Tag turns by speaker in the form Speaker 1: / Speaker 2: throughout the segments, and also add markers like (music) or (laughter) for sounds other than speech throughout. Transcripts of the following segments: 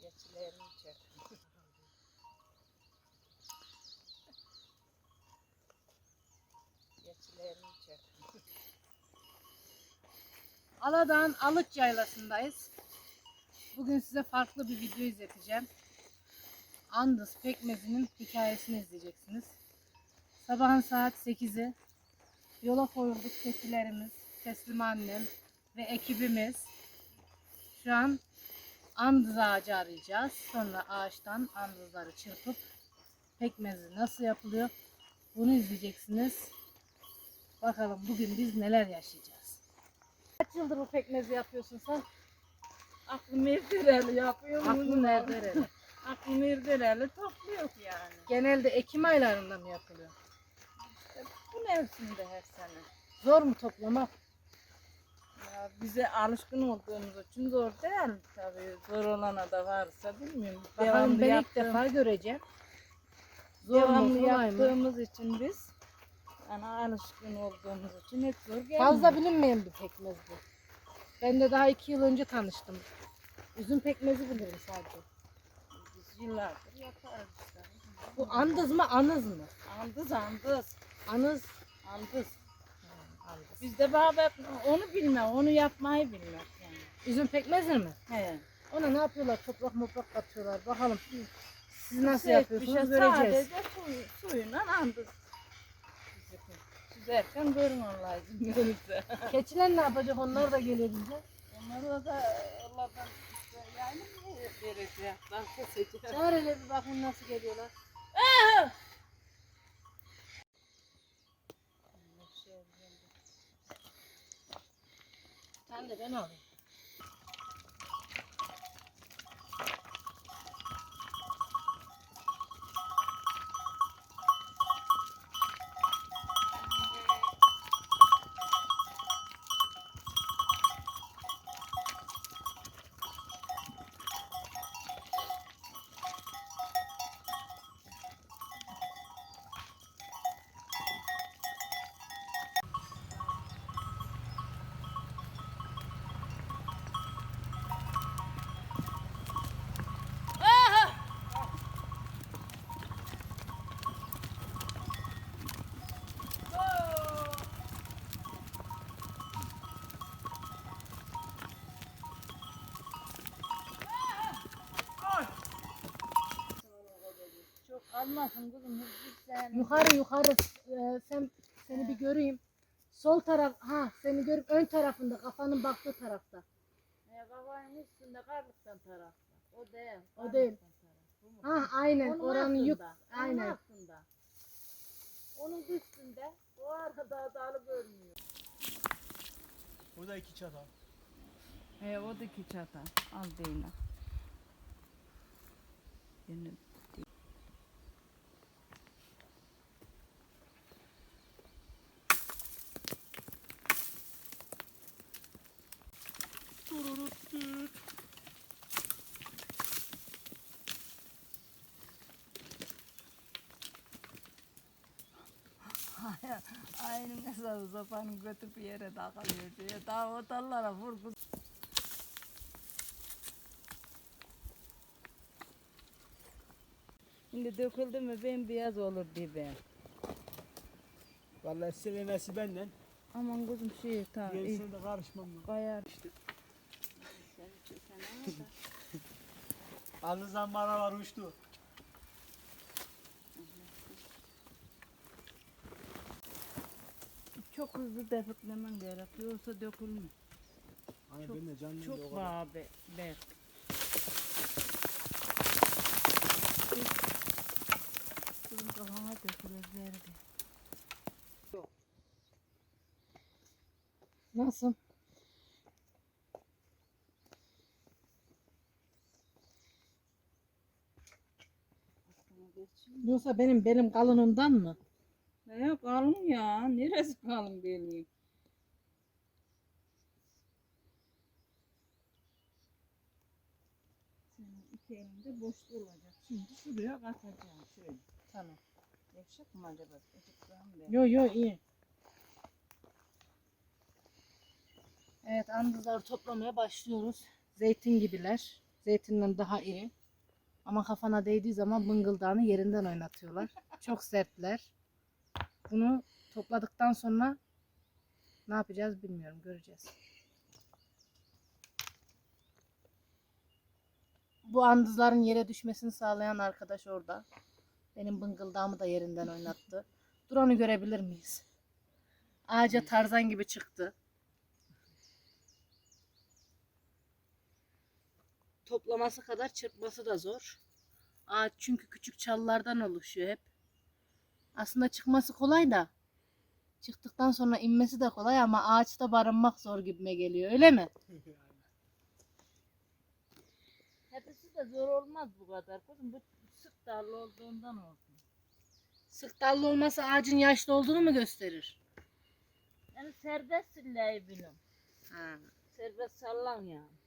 Speaker 1: Geçilerini çek.
Speaker 2: Alıç Yaylası'ndayız. Bugün size farklı bir video izleteceğim. Andız pekmezinin hikayesini izleyeceksiniz. Sabahın saat 8'i. Yola koyulduk keçilerimiz, teslim annem ve ekibimiz. Şu an andız ağacı arayacağız. Sonra ağaçtan andızları çırpıp pekmezi nasıl yapılıyor bunu izleyeceksiniz. Bakalım bugün biz neler yaşayacağız. Kaç yıldır bu pekmezi yapıyorsun sen?
Speaker 1: Aklım erdireli yapıyor mu?
Speaker 2: Aklın herhalde?
Speaker 1: Aklım erdireli topluyor yani.
Speaker 2: Genelde Ekim aylarında mı yapılıyor?
Speaker 1: Mevsimde her sene.
Speaker 2: Zor mu toplamak?
Speaker 1: Ya bize alışkın olduğumuz için zor değil tabii. Zor olana da varsa bilmiyorum.
Speaker 2: Bakalım ben ilk
Speaker 1: yaptığım-
Speaker 2: defa göreceğim. Zor mu
Speaker 1: devamlı
Speaker 2: kolay mı?
Speaker 1: yaptığımız için biz yani alışkın olduğumuz için hiç zor gelmiyor.
Speaker 2: Fazla bilinmeyen bir pekmez bu. Ben de daha iki yıl önce tanıştım. Üzüm pekmezi bilirim sadece.
Speaker 1: Biz yıllardır yaparız işte.
Speaker 2: Bu andız mı anız mı?
Speaker 1: Andız andız.
Speaker 2: Anız.
Speaker 1: Andız.
Speaker 2: andız.
Speaker 1: Biz de baba onu bilmem, onu yapmayı bilmem yani.
Speaker 2: Üzüm pekmezi mi?
Speaker 1: He.
Speaker 2: Ona ne yapıyorlar? Toprak moprak katıyorlar. Bakalım. Siz nasıl
Speaker 1: Şey,
Speaker 2: yapıyorsunuz
Speaker 1: şey
Speaker 2: göreceğiz.
Speaker 1: Sadece su, suyla andız. Süzerken görün onlar izin (laughs)
Speaker 2: Keçiler ne yapacak? Onlar da geliyor bize.
Speaker 1: Onları da Allah'tan işte yani vereceğiz.
Speaker 2: Çağır hele bir bakın nasıl geliyorlar. Sen de ben alayım.
Speaker 1: Çok almasın kızım.
Speaker 2: Yukarı yukarı Ee, sen seni bir göreyim. Sol taraf ha seni görüp ön tarafında kafanın baktığı tarafta.
Speaker 1: Ne babanın üstünde karlıktan tarafta. O değil.
Speaker 2: O değil.
Speaker 1: taraf.
Speaker 2: Ha aynen
Speaker 1: Onun
Speaker 2: oranın yük
Speaker 1: altında, Onun
Speaker 2: aynen.
Speaker 1: altında. Onun üstünde. O arkada dalı görünüyor.
Speaker 3: Burada iki çatal.
Speaker 1: He o da iki çata. Al değil. Yine Aynı mesela sopanın götü bir yere takılıyor diye. Daha o dallara vur kız. Şimdi döküldü mü bembeyaz olur biber.
Speaker 3: Vallahi sevmesi benden.
Speaker 1: Aman kızım şey tamam. iyi.
Speaker 3: Gerisine de karışmam ben.
Speaker 1: Kayar.
Speaker 3: İşte. Alnızdan bana var uçtu.
Speaker 1: Çok hızlı defeklemen gerekiyor. Yoksa dökülmüyor.
Speaker 3: Hani
Speaker 1: Çok-
Speaker 3: ben de canlı
Speaker 1: Çok var be. be. Kızım kafama dökülür verdi.
Speaker 2: Nasıl? Yoksa benim belim kalınından mı?
Speaker 1: Ne kalın ya? Neresi kalın benim? Senin iki elinde boş olacak. Şimdi şuraya katacağım şöyle.
Speaker 2: Tamam.
Speaker 1: Yakışık mı acaba?
Speaker 2: Yo yo iyi. Evet andızları toplamaya başlıyoruz. Zeytin gibiler. Zeytinden daha iri. Ama kafana değdiği zaman bıngıldağını yerinden oynatıyorlar. Çok sertler. Bunu topladıktan sonra ne yapacağız bilmiyorum. Göreceğiz. Bu andızların yere düşmesini sağlayan arkadaş orada. Benim bıngıldağımı da yerinden oynattı. Duran'ı görebilir miyiz? Ağaca tarzan gibi çıktı. Toplaması kadar çırpması da zor. Ağaç çünkü küçük çalılardan oluşuyor hep. Aslında çıkması kolay da çıktıktan sonra inmesi de kolay ama ağaçta barınmak zor gibime geliyor öyle mi? (laughs)
Speaker 1: Hepsi de zor olmaz bu kadar. Kızım bu sık dallı olduğundan olsun.
Speaker 2: Sık dallı olması ağacın yaşlı olduğunu mu gösterir?
Speaker 1: Yani serbest silleyi bilin.
Speaker 2: Ha.
Speaker 1: Serbest sallan yani.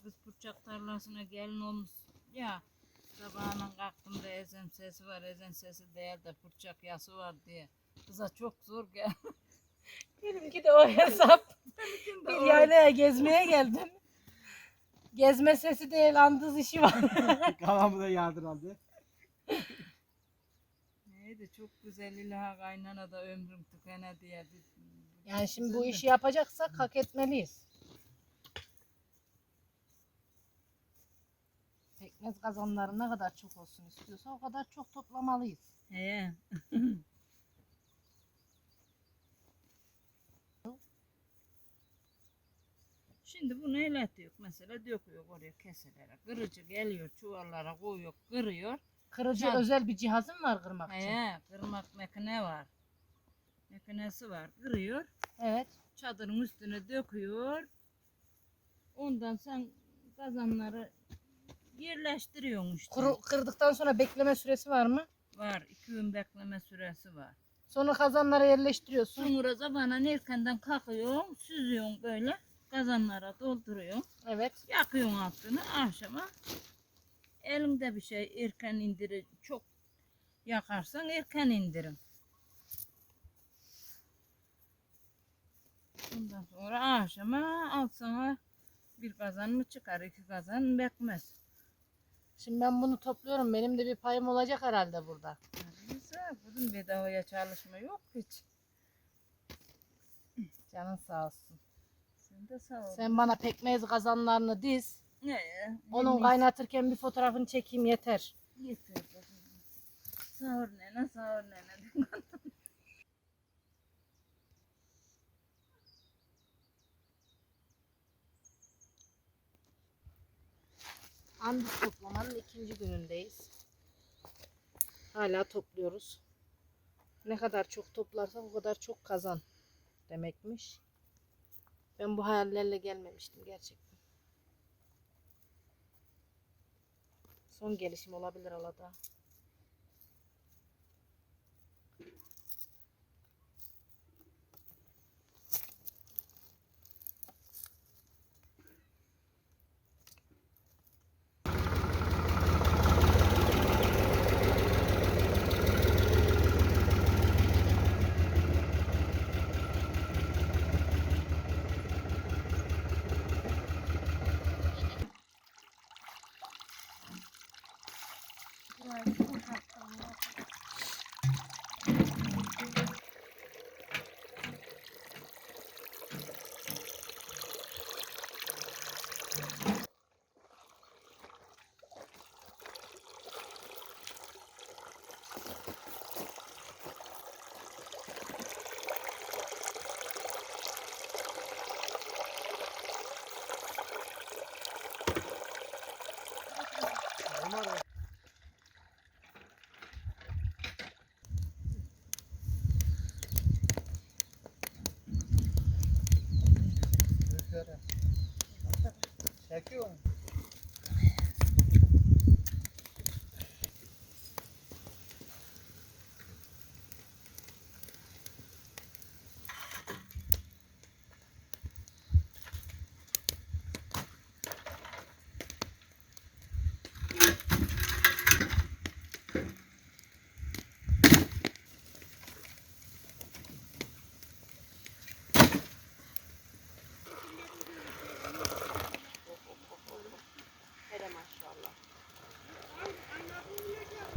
Speaker 1: Bir kız bıçak tarlasına gelin olmuş ya sabahına kalktım da ezan sesi var ezan sesi değil de bıçak yası var diye. Kıza çok zor gel. (laughs)
Speaker 2: Benimki de o hesap. Bir yaylaya gezmeye geldim. Gezme sesi değil andız işi var. (laughs)
Speaker 3: Kafamı da yardır aldı.
Speaker 1: Neydi çok güzel ilaha kaynana da ömrüm tükene diye. bir-
Speaker 2: Yani şimdi bu işi yapacaksak hak etmeliyiz. Pekmez kazanları ne kadar çok olsun istiyorsa o kadar çok toplamalıyız.
Speaker 1: He. (laughs) Şimdi bunu ele diyor mesela döküyor oraya keselere. Kırıcı geliyor çuvallara koyuyor kırıyor.
Speaker 2: Kırıcı
Speaker 1: Ha.
Speaker 2: özel bir cihazın var kırmak için.
Speaker 1: He, kırmak makine var. Makinesi var kırıyor.
Speaker 2: Evet.
Speaker 1: Çadırın üstüne döküyor. Ondan sen kazanları yerleştiriyorsun işte.
Speaker 2: Kuru, kırdıktan sonra bekleme süresi var mı?
Speaker 1: Var. iki gün bekleme süresi var.
Speaker 2: Sonra kazanlara yerleştiriyorsun.
Speaker 1: Sonra sabahın erkenden kalkıyorsun, süzüyorsun böyle. Kazanlara dolduruyorsun.
Speaker 2: Evet.
Speaker 1: Yakıyorsun altını akşama. Elinde bir şey erken indirir. Çok yakarsan erken indirin. Ondan sonra akşama al sana bir kazan mı çıkar, iki kazan bekmez.
Speaker 2: Şimdi ben bunu topluyorum. Benim de bir payım olacak herhalde burada.
Speaker 1: Güzel, bunun bedavaya çalışma yok hiç.
Speaker 2: Canın sağ olsun.
Speaker 1: Sen de sağ ol.
Speaker 2: Sen bana pekmez kazanlarını diz.
Speaker 1: Ne?
Speaker 2: Onun
Speaker 1: ne-
Speaker 2: kaynatırken bir fotoğrafını çekeyim yeter.
Speaker 1: Yeter bakayım. Sağır nene, sağır nene.
Speaker 2: Andız toplamanın ikinci günündeyiz. Hala topluyoruz. Ne kadar çok toplarsak o kadar çok kazan demekmiş. Ben bu hayallerle gelmemiştim gerçekten. Son gelişim olabilir Alada.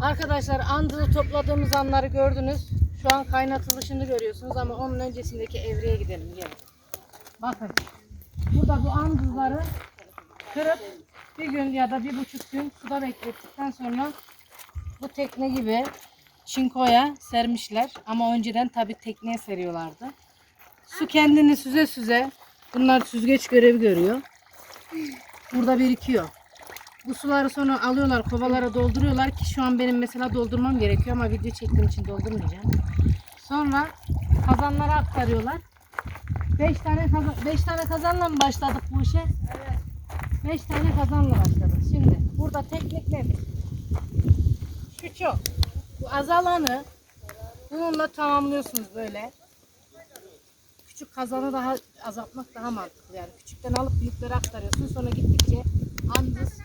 Speaker 2: Arkadaşlar andızı topladığımız anları gördünüz. Şu an kaynatılışını görüyorsunuz ama onun öncesindeki evreye gidelim. Gelin. Bakın. Burada bu andızları kırıp bir gün ya da bir buçuk gün suda beklettikten sonra bu tekne gibi çinkoya sermişler. Ama önceden tabi tekneye seriyorlardı. Su kendini süze süze bunlar süzgeç görevi görüyor. Burada birikiyor. Bu suları sonra alıyorlar kovalara dolduruyorlar ki şu an benim mesela doldurmam gerekiyor ama video çektiğim için doldurmayacağım. Sonra kazanlara aktarıyorlar. 5 tane kazan, beş tane kazanla mı başladık bu işe? Evet. 5 tane kazanla başladık. Şimdi burada teknik nedir? Şu çok. Bu azalanı bununla tamamlıyorsunuz böyle. Küçük kazanı daha azaltmak daha mantıklı yani. Küçükten alıp büyüklere aktarıyorsun. Sonra gittikçe andız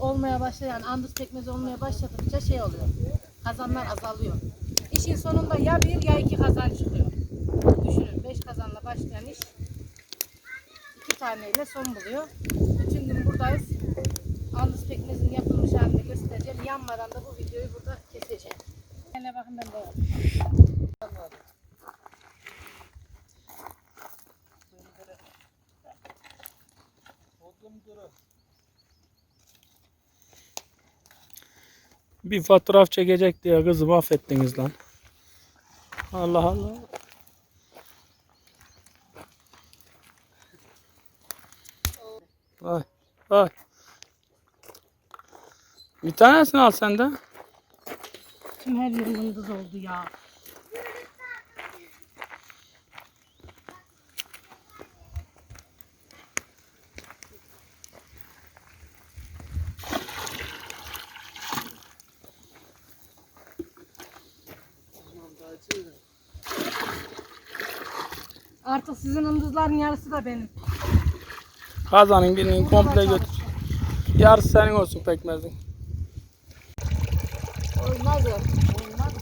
Speaker 2: olmaya başlayan, yani andız pekmezi olmaya başladıkça şey oluyor. Kazanlar azalıyor. İşin sonunda ya bir ya iki kazan çıkıyor. Düşünün 5 kazanla başlayan iş iki taneyle son buluyor. Bütün gün buradayız. Andız pekmezinin yapılmış halini göstereceğim. Yanmadan da bu videoyu burada keseceğim. Hele bakın ben de yapayım.
Speaker 4: Bir fotoğraf çekecek diye kızı mahvettiniz lan. Allah Allah. Vay vay. Bir tanesini al sen de.
Speaker 2: Tüm her yerim oldu ya. Artık sizin ıldızların yarısı da benim.
Speaker 4: Kazanın birini komple götür. Yarısı senin olsun pekmezin.
Speaker 1: Olmaz o. Olmaz.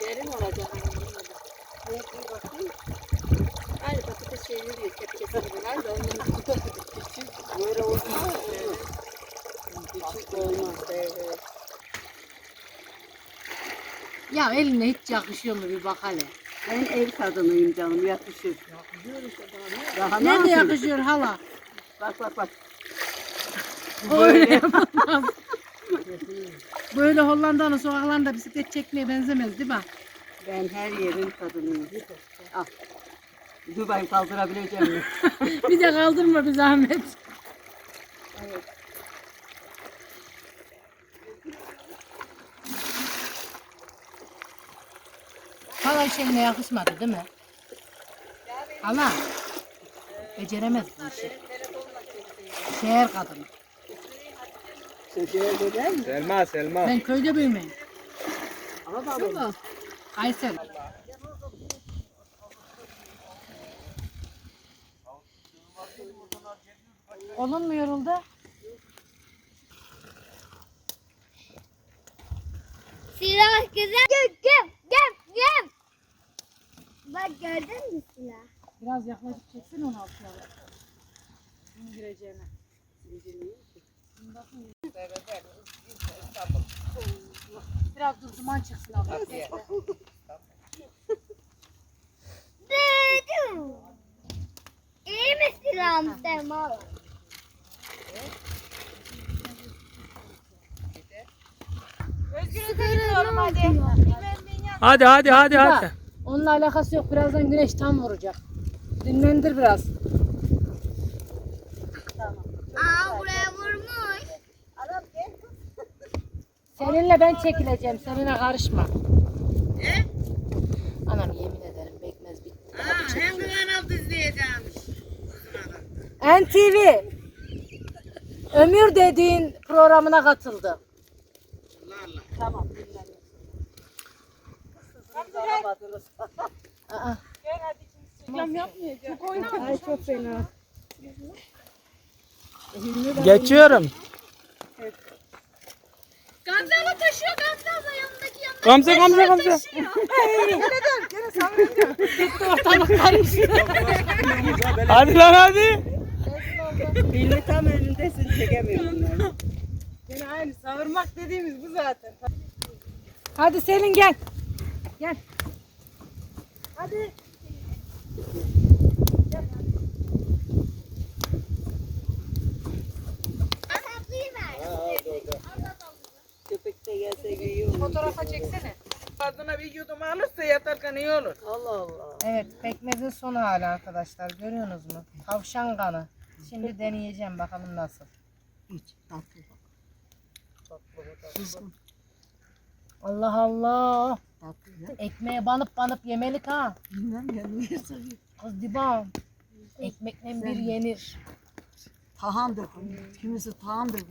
Speaker 1: Derin olacak. Evet bir bakayım. Aynı patates şeyleri yiyor. Kepçesi gibi. Nerede onun küçük böyle olmaz. Küçük olmaz. Evet.
Speaker 2: Ya eline hiç yakışıyor mu bir bak hele.
Speaker 5: Ben ev kadınıyım canım yakışır. Daha ne
Speaker 2: Nerede
Speaker 5: yapayım?
Speaker 2: yakışıyor hala?
Speaker 5: Bak bak bak.
Speaker 2: Öyle yapamaz. (laughs) Böyle Hollanda'nın sokaklarında bisiklet çekmeye benzemez değil mi?
Speaker 5: Ben her yerin kadınıyım. Al. Dur bakayım kaldırabileceğim mi? (laughs)
Speaker 2: bir de kaldırma bir zahmet. Hala hiç eline yakışmadı değil mi? Hala. Beceremez bu işi. Şehir kadını.
Speaker 5: Gider mi?
Speaker 3: Selma Selma.
Speaker 2: Ben köyde büyümeyim.
Speaker 5: Ama baba.
Speaker 2: Kayseri. Onun mu yoruldu?
Speaker 6: Silah güzel. Gel gel gel gel. Bak gördün mü silah?
Speaker 2: Biraz yaklaşık çeksin onu altına. Bunun gireceğine. Biraz dur duman çıksın abla.
Speaker 6: Dedim. İyi mi silahım Selma?
Speaker 4: Hadi hadi hadi
Speaker 2: Bak,
Speaker 4: hadi.
Speaker 2: Onunla alakası yok. Birazdan güneş tam vuracak. Dinlendir biraz.
Speaker 6: Aa buraya vurmuş.
Speaker 2: Seninle ben çekileceğim. Seninle karışma. Anam yemin ederim bekmez bitti.
Speaker 1: Hem kanal izleyeceğim.
Speaker 2: NTV Ömür dediğin programına katıldı. Tamam. Aa. Ay çok fena.
Speaker 4: Geçiyorum.
Speaker 6: Gamze abla taşıyor Gamze abla yanındaki yanındaki.
Speaker 4: Gamze Gamze Gamze.
Speaker 2: Ortalık karıştı.
Speaker 4: Hadi lan hadi.
Speaker 5: Filmi tam önündesin çekemiyorum ben.
Speaker 2: Aynı savurmak dediğimiz bu zaten. Hadi Selin gel. Gel. Hadi.
Speaker 5: Köpek de gelse iyi olur.
Speaker 2: Fotoğrafa çeksene.
Speaker 7: Adına bir yudum alırsa yatarken iyi olur.
Speaker 5: Allah Allah.
Speaker 2: Evet pekmezin son hali arkadaşlar görüyorsunuz mu? Tavşan kanı. Şimdi deneyeceğim bakalım nasıl.
Speaker 5: İç tatlı.
Speaker 2: Allah Allah.
Speaker 5: Tatlı ya.
Speaker 2: Ekmeğe banıp banıp yemelik ha.
Speaker 5: Bilmem ya niye sarıyor.
Speaker 2: Kız dibam. Ekmekle bir yenir.
Speaker 5: Tahandır. Kimisi tahandır.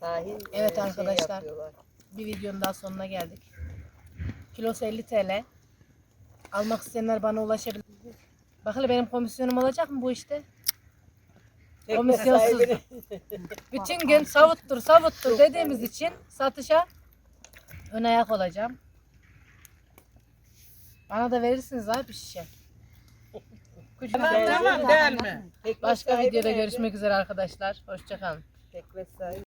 Speaker 5: Tahin.
Speaker 2: Evet
Speaker 5: e, şey
Speaker 2: arkadaşlar.
Speaker 5: yapıyorlar.
Speaker 2: Bir videonun daha sonuna geldik. Kilosu 50 TL. Almak isteyenler bana ulaşabilir. Bakalım benim komisyonum olacak mı bu işte? Komisyonsuz. (laughs) Bütün gün savuttur savuttur dediğimiz için satışa ön ayak olacağım. Bana da verirsiniz abi bir şişe. (laughs) Kucuma-
Speaker 7: Tamam tamam değil mi?
Speaker 2: Başka videoda görüşmek üzere arkadaşlar. Hoşçakalın.
Speaker 5: Sahibi.